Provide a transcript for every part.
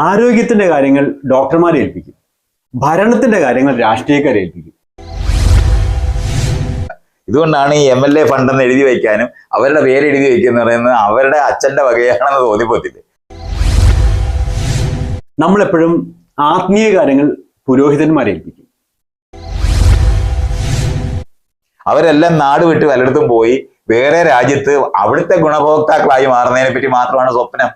ആരോഗ്യത്തിന്റെ കാര്യങ്ങൾ ഡോക്ടർമാരെ ഏൽപ്പിക്കും. ഭരണത്തിന്റെ കാര്യങ്ങൾ രാഷ്ട്രീയക്കാരെ ഏൽപ്പിക്കും. ഇതുകൊണ്ടാണ് ഈ എം എൽ എ ഫണ്ടെന്ന് എഴുതി വയ്ക്കാനും അവരുടെ പേര് എഴുതി വയ്ക്കുന്ന പറയുന്നത് അവരുടെ അച്ഛന്റെ വകയാണെന്ന് തോന്നിപ്പോത്തില്ല? നമ്മളെപ്പോഴും ആത്മീയ കാര്യങ്ങൾ പുരോഹിതന്മാരെ ഏൽപ്പിക്കും. അവരെല്ലാം നാട് വിട്ട് പലയിടത്തും പോയി വേറെ രാജ്യത്ത് അവിടുത്തെ ഗുണഭോക്താക്കളായി മാറുന്നതിനെ പറ്റി മാത്രമാണ് സ്വപ്നം.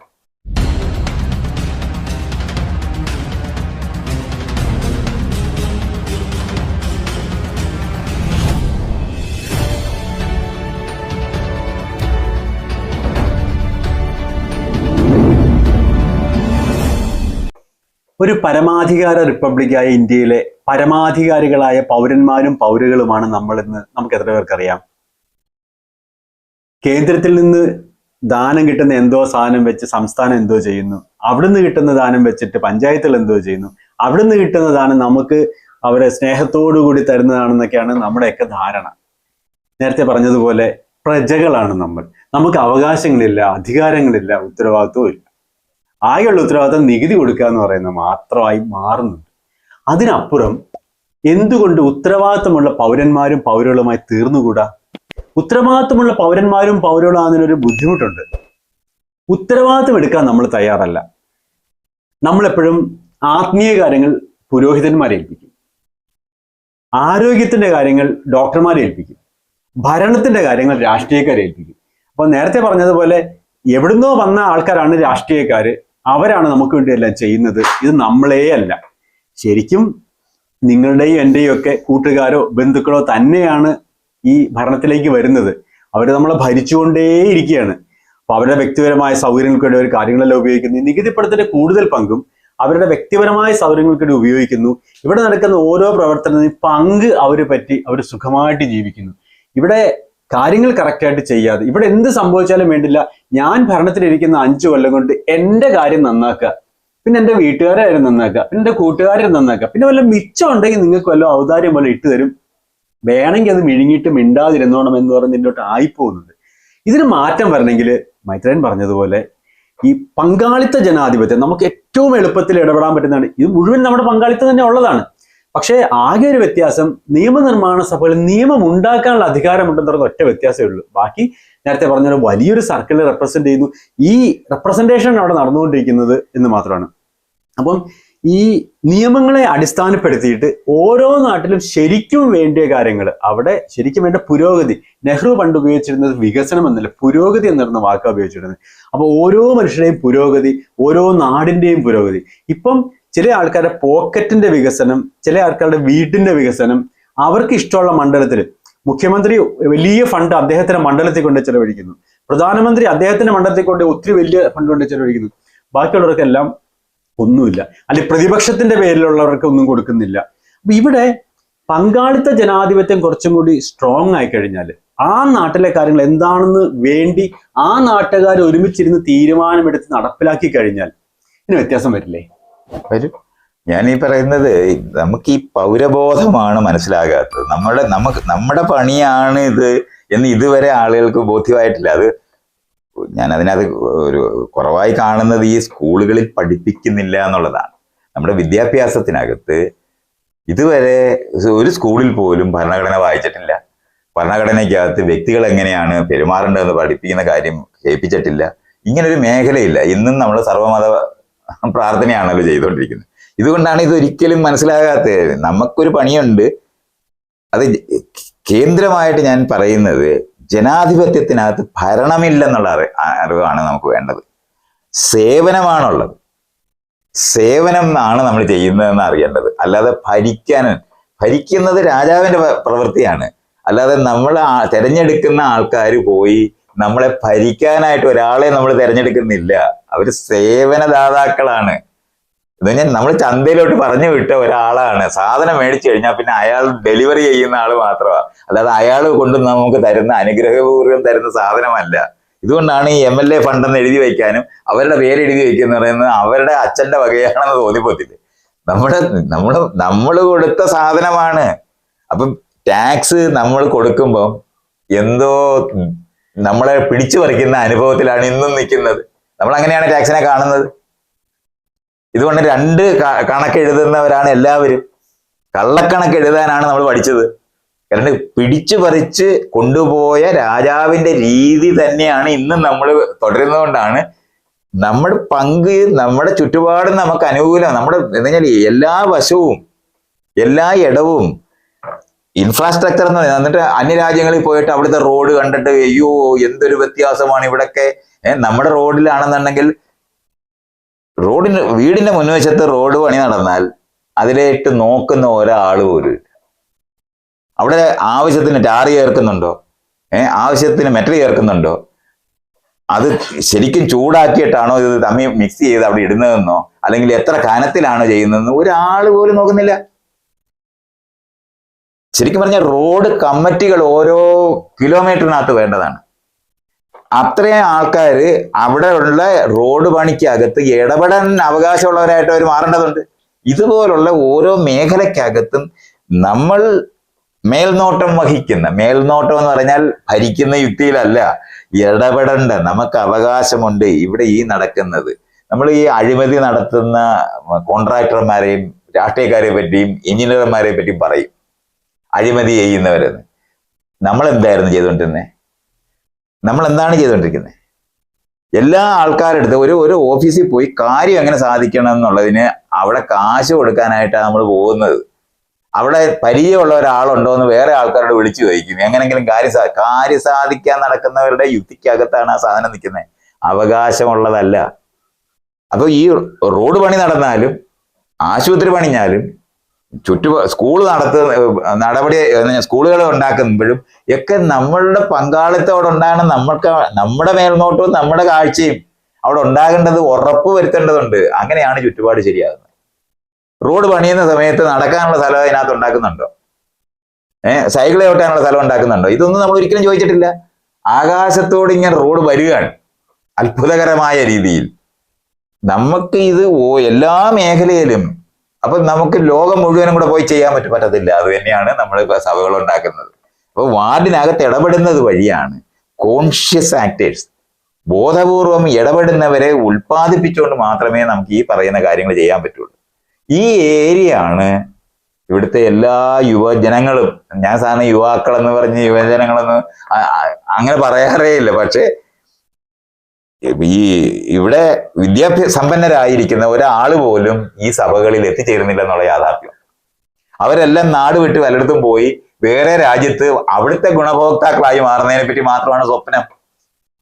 ഒരു പരമാധികാര റിപ്പബ്ലിക്കായ ഇന്ത്യയിലെ പരമാധികാരികളായ പൗരന്മാരും പൗരകളുമാണ് നമ്മൾ നമ്മളിന്ന് നമുക്ക് എത്ര പേർക്കറിയാം? കേന്ദ്രത്തിൽ നിന്ന് ദാനം കിട്ടുന്ന എന്തോ സാധനം വെച്ച് സംസ്ഥാനം എന്തോ ചെയ്യുന്നു. അവിടുന്ന് കിട്ടുന്ന ദാനം വെച്ചിട്ട് പഞ്ചായത്തുകൾ എന്തോ ചെയ്യുന്നു. അവിടുന്ന് കിട്ടുന്ന ദാനം നമുക്ക് അവരെ സ്നേഹത്തോടു കൂടി തരുന്നതാണെന്നൊക്കെയാണ് നമ്മുടെയൊക്കെ ധാരണ. നേരത്തെ പറഞ്ഞതുപോലെ പ്രജകളാണ് നമ്മൾ. നമുക്ക് അവകാശങ്ങളില്ല അധികാരങ്ങളില്ല ഉത്തരവാദിത്വവും ആകെയുള്ള ഉത്തരവാദിത്തം നികുതി കൊടുക്കുക എന്ന് പറയുന്നത് മാത്രമായി മാറുന്നുണ്ട്. അതിനപ്പുറം എന്തുകൊണ്ട് ഉത്തരവാദിത്തമുള്ള പൗരന്മാരും പൗരകളുമായി തീർന്നുകൂടാ? ഉത്തരവാദിത്തമുള്ള പൗരന്മാരും പൗരകളും അതിനൊരു ബുദ്ധിമുട്ടുണ്ട്. ഉത്തരവാദിത്തം എടുക്കാൻ നമ്മൾ തയ്യാറല്ല. നമ്മളെപ്പോഴും ആത്മീയ കാര്യങ്ങൾ പുരോഹിതന്മാരെ ഏൽപ്പിക്കും. ആരോഗ്യത്തിന്റെ കാര്യങ്ങൾ ഡോക്ടർമാരെ ഏൽപ്പിക്കും. ഭരണത്തിന്റെ കാര്യങ്ങൾ രാഷ്ട്രീയക്കാരെ ഏൽപ്പിക്കും. അപ്പൊ നേരത്തെ പറഞ്ഞതുപോലെ എവിടുന്നോ വന്ന ആൾക്കാരാണ് രാഷ്ട്രീയക്കാര്. അവരാണ് നമുക്ക് വേണ്ടി എല്ലാം ചെയ്യുന്നത്. ഇത് നമ്മളേ അല്ല ശരിക്കും നിങ്ങളുടെയും എന്റെയും ഒക്കെ കൂട്ടുകാരോ ബന്ധുക്കളോ തന്നെയാണ് ഈ ഭരണത്തിലേക്ക് വരുന്നത്. അവർ നമ്മളെ ഭരിച്ചുകൊണ്ടേയിരിക്കുകയാണ്. അപ്പൊ അവരുടെ വ്യക്തിപരമായ സൗകര്യങ്ങൾക്ക് വേണ്ടി അവർ കാര്യങ്ങളെല്ലാം ഉപയോഗിക്കുന്നു. നികുതി നികുതിപ്പണത്തിന്റെ കൂടുതൽ പങ്കും അവരുടെ വ്യക്തിപരമായ സൗകര്യങ്ങൾക്ക് വേണ്ടി ഉപയോഗിക്കുന്നു. ഇവിടെ നടക്കുന്ന ഓരോ പ്രവർത്തനത്തിനും പങ്ക് അവർ പറ്റി അവർ സുഖമായിട്ട് ജീവിക്കുന്നു. ഇവിടെ കാര്യങ്ങൾ കറക്റ്റായിട്ട് ചെയ്യാതെ ഇവിടെ എന്ത് സംഭവിച്ചാലും വേണ്ടില്ല. ഞാൻ ഭരണത്തിലിരിക്കുന്ന അഞ്ചു കൊല്ലം കൊണ്ട് എന്റെ കാര്യം നന്നാക്കുക. പിന്നെ എന്റെ വീട്ടുകാരെ കാര്യം നന്നാക്കുക. പിന്നെ എന്റെ കൂട്ടുകാരെ നന്നാക്കുക. പിന്നെ വല്ല മിച്ചം ഉണ്ടെങ്കിൽ നിങ്ങൾക്ക് വല്ല ഔദാര്യം പോലെ ഇട്ട് തരും. വേണമെങ്കിൽ അത് മിഴുങ്ങിയിട്ട് മിണ്ടാതിരുന്നോണം എന്ന് പറഞ്ഞ് ഇതിലോട്ട് ആയിപ്പോകുന്നുണ്ട് ഇതിന് മാറ്റം വരണമെങ്കിൽ മൈത്രൻ പറഞ്ഞതുപോലെ ഈ പങ്കാളിത്ത ജനാധിപത്യം നമുക്ക് ഏറ്റവും എളുപ്പത്തിൽ ഇടപെടാൻ പറ്റുന്നതാണ്. ഇത് മുഴുവൻ നമ്മുടെ പങ്കാളിത്തം തന്നെ ഉള്ളതാണ്. പക്ഷേ ആകെ ഒരു വ്യത്യാസം നിയമനിർമ്മാണ സഭയിൽ നിയമം ഉണ്ടാക്കാനുള്ള അധികാരമുണ്ടെന്ന് പറയുന്ന ഒറ്റ വ്യത്യാസമേ ഉള്ളൂ. ബാക്കി നേരത്തെ പറഞ്ഞ പോലെ വലിയൊരു സർക്കിളിൽ റെപ്രസെന്റ് ചെയ്യുന്നു. ഈ റെപ്രസെന്റേഷൻ അവിടെ നടന്നുകൊണ്ടിരിക്കുന്നത് എന്ന് മാത്രമാണ്. അപ്പം ഈ നിയമങ്ങളെ അടിസ്ഥാനപ്പെടുത്തിയിട്ട് ഓരോ നാട്ടിലും ശരിക്കും വേണ്ടിയ കാര്യങ്ങൾ അവിടെ ശരിക്കും വേണ്ട പുരോഗതി. നെഹ്റു പണ്ട് ഉപയോഗിച്ചിരുന്നത് വികസനം എന്നല്ല പുരോഗതി എന്നിരുന്ന വാക്കാണ് ഉപയോഗിച്ചിരുന്നത്. അപ്പോൾ ഓരോ മനുഷ്യരുടെയും പുരോഗതി ഓരോ നാടിന്റെയും പുരോഗതി. ഇപ്പം ചില ആൾക്കാരുടെ പോക്കറ്റിന്റെ വികസനം ചില ആൾക്കാരുടെ വീടിന്റെ വികസനം അവർക്ക് ഇഷ്ടമുള്ള മണ്ഡലത്തിൽ മുഖ്യമന്ത്രി വലിയ ഫണ്ട് അദ്ദേഹത്തിന്റെ മണ്ഡലത്തിൽ കൊണ്ട് ചെലവഴിക്കുന്നു. പ്രധാനമന്ത്രി അദ്ദേഹത്തിന്റെ മണ്ഡലത്തിൽ കൊണ്ട് ഒത്തിരി വലിയ ഫണ്ട് കൊണ്ട് ചെലവഴിക്കുന്നു. ബാക്കിയുള്ളവർക്കെല്ലാം ഒന്നുമില്ല. അല്ലെങ്കിൽ പ്രതിപക്ഷത്തിന്റെ പേരിലുള്ളവർക്ക് ഒന്നും കൊടുക്കുന്നില്ല. അപ്പൊ ഇവിടെ പങ്കാളിത്ത ജനാധിപത്യം കുറച്ചും കൂടി സ്ട്രോങ് ആയി കഴിഞ്ഞാൽ ആ നാട്ടിലെ കാര്യങ്ങൾ എന്താണെന്ന് വേണ്ടി ആ നാട്ടുകാർ ഒരുമിച്ചിരുന്ന് തീരുമാനമെടുത്ത് നടപ്പിലാക്കി കഴിഞ്ഞാൽ ഇതിന് വ്യത്യാസം വരില്ലേ? വരും. ഞാൻ ഈ പറയുന്നത് നമുക്ക് ഈ പൗരബോധമാണ് മനസ്സിലാകാത്തത്. നമ്മുടെ നമുക്ക് നമ്മുടെ പണിയാണ് ഇത് എന്ന് ഇതുവരെ ആളുകൾക്ക് ബോധ്യമായിട്ടില്ല. അത് ഞാൻ അതിനകത്ത് ഒരു കുറവായി കാണുന്നത് ഈ സ്കൂളുകളിൽ പഠിപ്പിക്കുന്നില്ല എന്നുള്ളതാണ്. നമ്മുടെ വിദ്യാഭ്യാസത്തിനകത്ത് ഇതുവരെ ഒരു സ്കൂളിൽ പോലും ഭരണഘടന വായിച്ചിട്ടില്ല. ഭരണഘടനയ്ക്കകത്ത് വ്യക്തികൾ എങ്ങനെയാണ് പെരുമാറേണ്ടതെന്ന് പഠിപ്പിക്കുന്ന കാര്യം കേൾപ്പിച്ചിട്ടില്ല. ഇങ്ങനൊരു മേഖലയില്ല. ഇന്നും നമ്മൾ സർവമത പ്രാർത്ഥനയാണല്ലോ ചെയ്തുകൊണ്ടിരിക്കുന്നത്. ഇതുകൊണ്ടാണ് ഇത് ഒരിക്കലും മനസ്സിലാകാത്തത്. നമുക്കൊരു പണിയുണ്ട്. അത് കേന്ദ്രമായിട്ട് ഞാൻ പറയുന്നത് ജനാധിപത്യത്തിനകത്ത് ഭരണമില്ലെന്നുള്ള അറി അറിവാണ് നമുക്ക് വേണ്ടത്. സേവനമാണുള്ളത്. സേവനം ആണ് നമ്മൾ ചെയ്യുന്നതെന്ന് അറിയേണ്ടത്. അല്ലാതെ ഭരിക്കാൻ ഭരിക്കുന്നത് രാജാവിന്റെ പ്രവൃത്തിയാണ്. അല്ലാതെ നമ്മൾ തിരഞ്ഞെടുക്കുന്ന ആൾക്കാർ പോയി നമ്മളെ ഭരിക്കാനായിട്ട് ഒരാളെ നമ്മൾ തിരഞ്ഞെടുക്കുന്നില്ല. അവർ സേവനദാതാക്കളാണ്. ഇത് ഞാൻ നമ്മൾ ചന്തയിലോട്ട് പറഞ്ഞു വിട്ട ഒരാളാണ്. സാധനം മേടിച്ചു കഴിഞ്ഞാൽ പിന്നെ അയാൾ ഡെലിവറി ചെയ്യുന്ന ആൾ മാത്രമാണ് അല്ലാതെ അയാൾ കൊണ്ട് നമുക്ക് തരുന്ന അനുഗ്രഹപൂർവം തരുന്ന സാധനമല്ല. ഇതുകൊണ്ടാണ് ഈ എം എൽ എ ഫണ്ടെന്ന് എഴുതി വയ്ക്കാനും അവരുടെ പേര് എഴുതി വയ്ക്കുന്ന പറയുന്നത് അവരുടെ അച്ഛന്റെ വകയാണെന്ന് തോന്നിപ്പോത്തില്ല. നമ്മുടെ നമ്മൾ നമ്മൾ കൊടുത്ത സാധനമാണ്. അപ്പം ടാക്സ് നമ്മൾ കൊടുക്കുമ്പോൾ എന്തോ നമ്മളെ പിടിച്ചു പറിക്കുന്ന അനുഭവത്തിലാണ് ഇന്നും നിൽക്കുന്നത്. നമ്മൾ അങ്ങനെയാണ് ടാക്സിനെ കാണുന്നത്. ഇതുകൊണ്ട് രണ്ട് കണക്ക് എഴുതുന്നവരാണ് എല്ലാവരും. കള്ളക്കണക്ക് എഴുതാനാണ് നമ്മൾ പഠിച്ചത്. കാരണം പിടിച്ചു പറിച്ച് കൊണ്ടുപോയ രാജാവിന്റെ രീതി തന്നെയാണ് ഇന്ന് നമ്മൾ തുടരുന്നതുകൊണ്ടാണ് നമ്മുടെ പങ്ക് നമ്മുടെ ചുറ്റുപാടും നമുക്ക് അനുകൂലം. നമ്മുടെ എന്താ എല്ലാ വശവും എല്ലാ ഇടവും ഇൻഫ്രാസ്ട്രക്ചർ എന്ന് പറയുന്നത് എന്നിട്ട് അന്യരാജ്യങ്ങളിൽ പോയിട്ട് അവിടുത്തെ റോഡ് കണ്ടിട്ട് അയ്യോ എന്തൊരു വ്യത്യാസമാണ് ഇവിടൊക്കെ. നമ്മുടെ റോഡിലാണെന്നുണ്ടെങ്കിൽ റോഡിന് വീടിന്റെ മുൻവശത്ത് റോഡ് പണി നടന്നാൽ അതിലേട്ട് നോക്കുന്ന ഒരാൾ പോലും. അവിടെ ആവശ്യത്തിന് ടാറി ചേർക്കുന്നുണ്ടോ? ഏഹ് ആവശ്യത്തിന് മെറ്റൽ ചേർക്കുന്നുണ്ടോ? അത് ശരിക്കും ചൂടാക്കിയിട്ടാണോ ഇത് തമ്മിൽ മിക്സ് ചെയ്ത് അവിടെ ഇടുന്നതെന്നോ? അല്ലെങ്കിൽ എത്ര കനത്തിലാണോ ചെയ്യുന്നതെന്ന്? ഒരാൾ പോലും നോക്കുന്നില്ല. ശരിക്കും പറഞ്ഞാൽ റോഡ് കമ്മിറ്റികൾ ഓരോ കിലോമീറ്ററിനകത്ത് വേണ്ടതാണ്. അത്രയും ആൾക്കാർ അവിടെയുള്ള റോഡ് പണിക്കകത്ത് ഇടപെടാൻ അവകാശമുള്ളവരായിട്ട് അവർ മാറേണ്ടതുണ്ട്. ഇതുപോലുള്ള ഓരോ മേഖലയ്ക്കകത്തും നമ്മൾ മേൽനോട്ടം വഹിക്കുന്ന മേൽനോട്ടം എന്ന് പറഞ്ഞാൽ ഭരിക്കുന്ന യുക്തിയിലല്ല ഇടപെടേണ്ട നമുക്ക് അവകാശമുണ്ട് ഇവിടെ ഈ നടക്കുന്നത്. നമ്മൾ ഈ അഴിമതി നടത്തുന്ന കോൺട്രാക്ടർമാരെയും രാഷ്ട്രീയക്കാരെ പറ്റിയും എഞ്ചിനീയർമാരെ പറ്റിയും പറയും. അഴിമതി ചെയ്യുന്നവരെന്ന്. നമ്മൾ എന്തായിരുന്നു ചെയ്തുകൊണ്ടിരുന്നത് നമ്മൾ എന്താണ് ചെയ്തുകൊണ്ടിരിക്കുന്നത് എല്ലാ ആൾക്കാരുടെ അടുത്ത് ഒരു ഒരു ഓഫീസിൽ പോയി കാര്യം എങ്ങനെ സാധിക്കണം എന്നുള്ളതിന് അവിടെ കാശ് കൊടുക്കാനായിട്ടാണ് നമ്മൾ പോകുന്നത്. അവിടെ പരിചയമുള്ള ഒരാളുണ്ടോ എന്ന് വേറെ ആൾക്കാരോട് വിളിച്ചു ചോദിക്കും. എങ്ങനെങ്കിലും കാര്യം സാ കാര്യം സാധിക്കാൻ നടക്കുന്നവരുടെ യുക്തിക്കകത്താണ് ആ സാധനം നിൽക്കുന്നത് അവകാശമുള്ളതല്ല. അപ്പോൾ ഈ റോഡ് പണി നടന്നാലും ആശുപത്രി പണിഞ്ഞാലും ചുറ്റു സ്കൂൾ നടത്തുന്ന നടപടി സ്കൂളുകൾ ഉണ്ടാക്കുമ്പോഴും ഒക്കെ നമ്മളുടെ പങ്കാളിത്തം ഉണ്ടാകണം. നമ്മൾക്ക് നമ്മുടെ മേൽനോട്ടവും നമ്മുടെ കാഴ്ചയും അവിടെ ഉണ്ടാകേണ്ടത് ഉറപ്പ് വരുത്തേണ്ടതുണ്ട്. അങ്ങനെയാണ് ചുറ്റുപാട് ശരിയാകുന്നത്. റോഡ് പണിയുന്ന സമയത്ത് നടക്കാനുള്ള സ്ഥലം അതിനകത്ത് ഉണ്ടാക്കുന്നുണ്ടോ? ഏഹ് സൈക്കിൾ ചവിട്ടാനുള്ള സ്ഥലം ഉണ്ടാക്കുന്നുണ്ടോ? ഇതൊന്നും നമ്മൾ ഒരിക്കലും ചോദിച്ചിട്ടില്ല. ആകാശത്തോട് ഇങ്ങനെ റോഡ് വരികയാണ് അത്ഭുതകരമായ രീതിയിൽ. നമുക്ക് ഇത് എല്ലാ മേഖലയിലും അപ്പൊ നമുക്ക് ലോകം മുഴുവനും കൂടെ പോയി ചെയ്യാൻ പറ്റും പറ്റത്തില്ല. അത് തന്നെയാണ് നമ്മൾ സഭകൾ ഉണ്ടാക്കുന്നത് അപ്പൊ വാർഡിനകത്ത് ഇടപെടുന്നത് വഴിയാണ് കോൺഷ്യസ് ആക്ടേഴ്സ് ബോധപൂർവം ഇടപെടുന്നവരെ ഉൽപ്പാദിപ്പിച്ചുകൊണ്ട് മാത്രമേ നമുക്ക് ഈ പറയുന്ന കാര്യങ്ങൾ ചെയ്യാൻ പറ്റുള്ളൂ. ഈ ഏരിയ ആണ് ഇവിടുത്തെ എല്ലാ യുവജനങ്ങളും. ഞാൻ സാധാരണ യുവാക്കൾ എന്ന് പറഞ്ഞ് യുവജനങ്ങളൊന്നും അങ്ങനെ പറയാറേ ഇല്ല. പക്ഷേ ഈ ഇവിടെ വിദ്യാഭ്യാസ സമ്പന്നരായിരിക്കുന്ന ഒരാൾ പോലും ഈ സഭകളിൽ എത്തിച്ചേരുന്നില്ല എന്നുള്ള യാഥാർത്ഥ്യം. അവരെല്ലാം നാട് വിട്ട് പലയിടത്തും പോയി വേറെ രാജ്യത്ത് അവിടുത്തെ ഗുണഭോക്താക്കളായി മാറുന്നതിനെ പറ്റി മാത്രമാണ് സ്വപ്നം.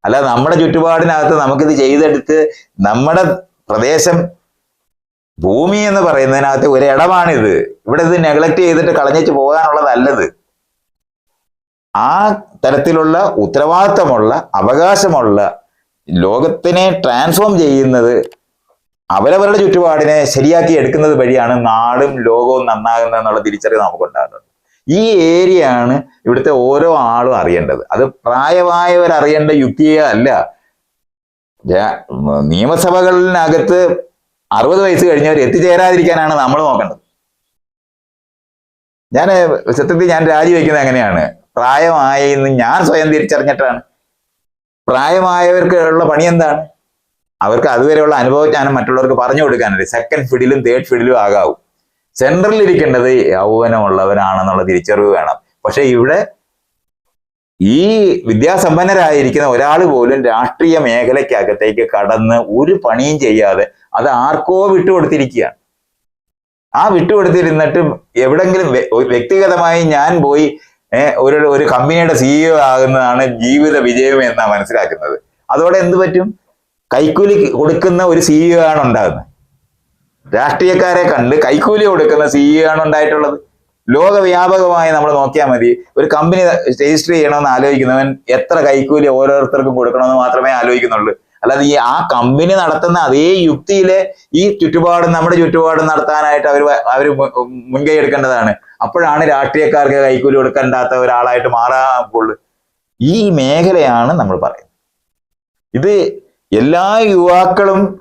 അല്ല നമ്മുടെ ചുറ്റുപാടിനകത്ത് നമുക്കിത് ചെയ്തെടുത്ത് നമ്മുടെ പ്രദേശം ഭൂമി എന്ന് പറയുന്നതിനകത്ത് ഒരു ഇടമാണിത് ഇവിടെ ഇത് നെഗ്ലക്ട് ചെയ്തിട്ട് കളഞ്ഞിട്ട് പോകാനുള്ളതല്ലത് ആ തരത്തിലുള്ള ഉത്തരവാദിത്തമുള്ള അവകാശമുള്ള ലോകത്തിനെ ട്രാൻസ്ഫോം ചെയ്യുന്നത് അവരവരുടെ ചുറ്റുപാടിനെ ശരിയാക്കി എടുക്കുന്നത് വഴിയാണ് നാടും ലോകവും നന്നാകുന്നത് എന്നുള്ള തിരിച്ചറിവ് നമുക്കുണ്ടാകുന്നത്. ഈ ഏരിയ ആണ് ഇവിടുത്തെ ഓരോ ആളും അറിയേണ്ടത്. അത് പ്രായമായവർ അറിയേണ്ട യുക്തിയെ അല്ല. നിയമസഭകളിനകത്ത് അറുപത് വയസ്സ് കഴിഞ്ഞവർ എത്തിച്ചേരാതിരിക്കാനാണ് നമ്മൾ നോക്കേണ്ടത്. ഞാൻ സത്യത്തിൽ ഞാൻ രാജിവെക്കുന്നത് എങ്ങനെയാണ് പ്രായമായി എന്ന് ഞാൻ സ്വയം തിരിച്ചറിഞ്ഞിട്ടാണ്. പ്രായമായവർക്ക് ഉള്ള പണി എന്താണ് അവർക്ക് അതുവരെയുള്ള അനുഭവജ്ഞാനം മറ്റുള്ളവർക്ക് പറഞ്ഞു കൊടുക്കാനല്ലേ. Second ഫീൽഡിലും third ഫീൽഡിലും ആകാവും. സെൻട്രലിൽ ഇരിക്കേണ്ടത് യൗവനമുള്ളവരാണെന്നുള്ള തിരിച്ചറിവ് വേണം. പക്ഷെ ഇവിടെ ഈ വിദ്യാസമ്പന്നരായിരിക്കുന്ന ഒരാൾ പോലും രാഷ്ട്രീയ മേഖലയ്ക്കകത്തേക്ക് കടന്ന് ഒരു പണിയും ചെയ്യാതെ അത് ആർക്കോ വിട്ടുകൊടുത്തിരിക്കുകയാണ്. ആ വിട്ടുകൊടുത്തിരുന്നിട്ട് എവിടെങ്കിലും വ്യക്തിഗതമായി ഞാൻ പോയി ഒരു ഒരു കമ്പനിയുടെ സിഇഒ ആകുന്നതാണ് ജീവിത വിജയം എന്നാണ് മനസ്സിലാക്കുന്നത്. അതോടെ എന്ത് പറ്റും? കൈക്കൂലി കൊടുക്കുന്ന ഒരു സിഇഒ ആണ് ഉണ്ടാകുന്നത്. രാഷ്ട്രീയക്കാരെ കണ്ട് കൈക്കൂലി കൊടുക്കുന്ന സിഇഒ ആണ് ഉണ്ടായിട്ടുള്ളത്. ലോകവ്യാപകമായി നമ്മൾ നോക്കിയാൽ മതി. ഒരു കമ്പനി രജിസ്റ്റർ ചെയ്യണമെന്ന് ആലോചിക്കുന്നവൻ എത്ര കൈക്കൂലി ഓരോരുത്തർക്കും കൊടുക്കണമെന്ന് മാത്രമേ ആലോചിക്കുന്നുള്ളൂ. അല്ലാതെ ഈ ആ കമ്പനി നടത്തുന്ന അതേ യുക്തിയിലെ ഈ ചുറ്റുപാടും നമ്മുടെ ചുറ്റുപാടും നടത്താനായിട്ട് അവർ അവർ മുൻകൈ എടുക്കേണ്ടതാണ്. അപ്പോഴാണ് രാഷ്ട്രീയക്കാർക്ക് കൈക്കൂലി കൊടുക്കേണ്ടാത്ത ഒരാളായിട്ട് മാറാവുള്ളൂ. ഈ മേഖലയാണ് നമ്മൾ പറയുന്നത്. ഇത് എല്ലാ യുവാക്കളും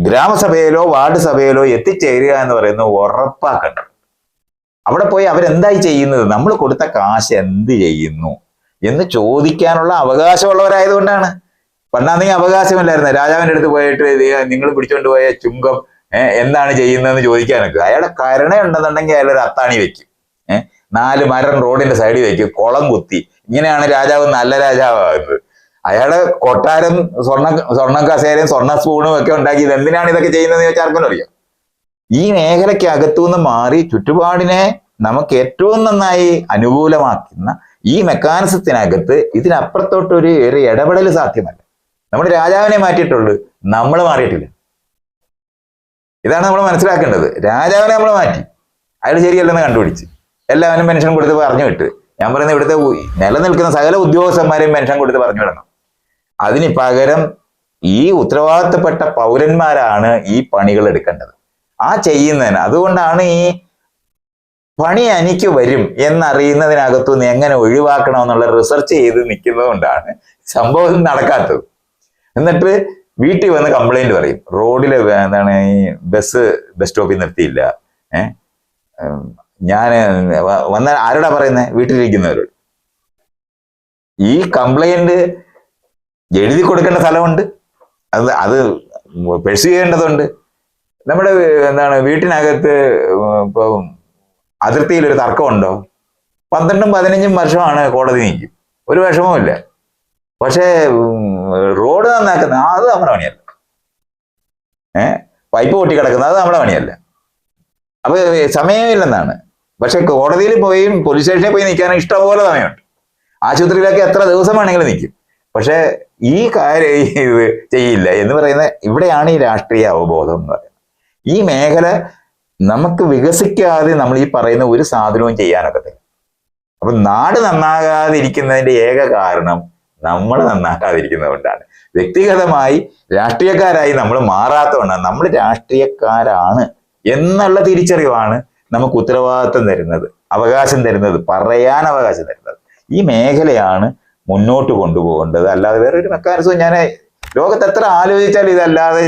ഗ്രാമസഭയിലോ വാർഡ് സഭയിലോ എത്തിച്ചേരുക എന്ന് പറയുന്നത് ഉറപ്പാക്കേണ്ടത് അവിടെ പോയി അവരെന്തായി ചെയ്യുന്നത്? നമ്മൾ കൊടുത്ത കാശ് എന്ത് ചെയ്യുന്നു? എന്ന് ചോദിക്കാനുള്ള അവകാശമുള്ളവരായതുകൊണ്ടാണ്. പണ്ടാണെങ്കിൽ അവകാശമില്ലായിരുന്നു. രാജാവിന്റെ അടുത്ത് പോയിട്ട് നിങ്ങൾ പിടിച്ചോണ്ട് പോയ ചുങ്കം എന്താണ് ചെയ്യുന്നതെന്ന് ചോദിക്കാനൊക്കെ. അയാളുടെ കരുണ ഉണ്ടെന്നുണ്ടെങ്കിൽ അയാൾ ഒരു അത്താണി വെക്കും. നാല് മരം റോഡിന്റെ സൈഡിൽ വെക്കും. കുളം കുത്തി. ഇങ്ങനെയാണ് രാജാവ് നല്ല രാജാവാകുന്നത് അയാളെ കൊട്ടാരം സ്വർണ സ്വർണ കസേരയും സ്വർണ സ്പൂണും ഒക്കെ ഉണ്ടാക്കിയത് എന്തിനാണ് ഇതൊക്കെ ചെയ്യുന്നതെന്ന് ചോദിച്ചാൽ ആർക്കും അറിയാം. ഈ മേഖലയ്ക്ക് അകത്തുനിന്ന് മാറി ചുറ്റുപാടിനെ നമുക്ക് ഏറ്റവും നന്നായി അനുകൂലമാക്കുന്ന ഈ മെക്കാനിസത്തിനകത്ത് ഇതിനപ്പുറത്തോട്ടൊരു ഒരു ഇടപെടൽ സാധ്യമല്ല. നമ്മൾ രാജാവിനെ മാറ്റിയിട്ടുള്ളൂ. നമ്മൾ മാറിയിട്ടില്ല. ഇതാണ് നമ്മൾ മനസ്സിലാക്കേണ്ടത്. രാജാവിനെ നമ്മൾ മാറ്റി. അയാൾ ശരിയല്ലെന്ന് കണ്ടുപിടിച്ച്. എല്ലാവരും പെൻഷൻ കൊടുത്ത് പറഞ്ഞു വിട്ട്. ഞാൻ പറയുന്നത് ഇവിടുത്തെ നിലനിൽക്കുന്ന സകല ഉദ്യോഗസ്ഥന്മാരെയും പെൻഷൻ കൊടുത്ത് പറഞ്ഞു വിടണം. അതിന് പകരം ഈ ഉത്തരവാദിത്തപ്പെട്ട പൗരന്മാരാണ് ഈ പണികൾ എടുക്കേണ്ടത്. ആ ചെയ്യുന്നതിന് അതുകൊണ്ടാണ് ഈ പണി എനിക്ക് വരും എന്നറിയുന്നതിനകത്തുനിന്ന് എങ്ങനെ ഒഴിവാക്കണമെന്നുള്ള റിസർച്ച് ചെയ്ത് നിൽക്കുന്നത് കൊണ്ടാണ് സംഭവം നടക്കാത്തത്. എന്നിട്ട് വീട്ടിൽ വന്ന് കംപ്ലൈന്റ് പറയും. റോഡിലെ എന്താണ് ഈ ബസ് ബസ് സ്റ്റോപ്പിൽ നിർത്തിയില്ല. ഏഹ് ഞാൻ വന്ന ആരോടാ പറയുന്നത് വീട്ടിലിരിക്കുന്നവരോട്. ഈ കംപ്ലൈന്റ് എഴുതി കൊടുക്കേണ്ട സ്ഥലമുണ്ട്. അത് അത് പെഴ്സ് ചെയ്യേണ്ടതുണ്ട്. നമ്മുടെ എന്താണ് വീട്ടിനകത്ത് ഇപ്പൊ അതിർത്തിയിൽ ഒരു തർക്കമുണ്ടോ? പന്ത്രണ്ടും പതിനഞ്ചും വർഷമാണ് കോടതി നിൽക്കും ഒരു വിഷമവുമില്ല. പക്ഷേ ഉം, റോഡ് നന്നാക്കുന്ന അത് നമ്മുടെ പണിയല്ല. ഏഹ് പൈപ്പ് പൊട്ടി കിടക്കുന്നത് അത് നമ്മുടെ പണിയല്ല. അപ്പൊ സമയമില്ലെന്നാണ്. പക്ഷെ കോടതിയിൽ പോയി പോലീസ് സ്റ്റേഷനിൽ പോയി നിൽക്കാൻ ഇഷ്ടംപോലെ സമയമുണ്ട്. ആശുപത്രിയിലൊക്കെ എത്ര ദിവസം വേണമെങ്കിലും നിൽക്കും. പക്ഷെ ഈ കാര്യം ഇത് ചെയ്യില്ല. എന്ന് പറയുന്ന ഇവിടെയാണ് ഈ രാഷ്ട്രീയ അവബോധം എന്ന് പറയുന്നത്. ഈ മേഖല നമുക്ക് വികസിക്കാതെ നമ്മൾ ഈ പറയുന്ന ഒരു സാധനവും ചെയ്യാനൊക്കത്തില്ല. അപ്പൊ നാട് നന്നാകാതിരിക്കുന്നതിന്റെ ഏക കാരണം നമ്മൾ നന്നാകാതിരിക്കുന്നതുകൊണ്ടാണ്. വ്യക്തിഗതമായി രാഷ്ട്രീയക്കാരായി നമ്മൾ മാറാത്തതുകൊണ്ടാണ് നമ്മൾ രാഷ്ട്രീയക്കാരാണ് എന്നുള്ള തിരിച്ചറിവാണ് നമുക്ക് ഉത്തരവാദിത്വം തരുന്നത് അവകാശം തരുന്നത് പറയാൻ അവകാശം തരുന്നത്. ഈ മേഖലയാണ് മുന്നോട്ട് കൊണ്ടുപോകേണ്ടത്. അല്ലാതെ വേറൊരു മെക്കാനിസവും ഞാൻ ലോകത്ത് എത്ര ആലോചിച്ചാൽ ഇതല്ലാതെ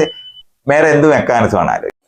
വേറെ എന്ത് മെക്കാനിസമാണ് ആലോചിക്കുന്നത്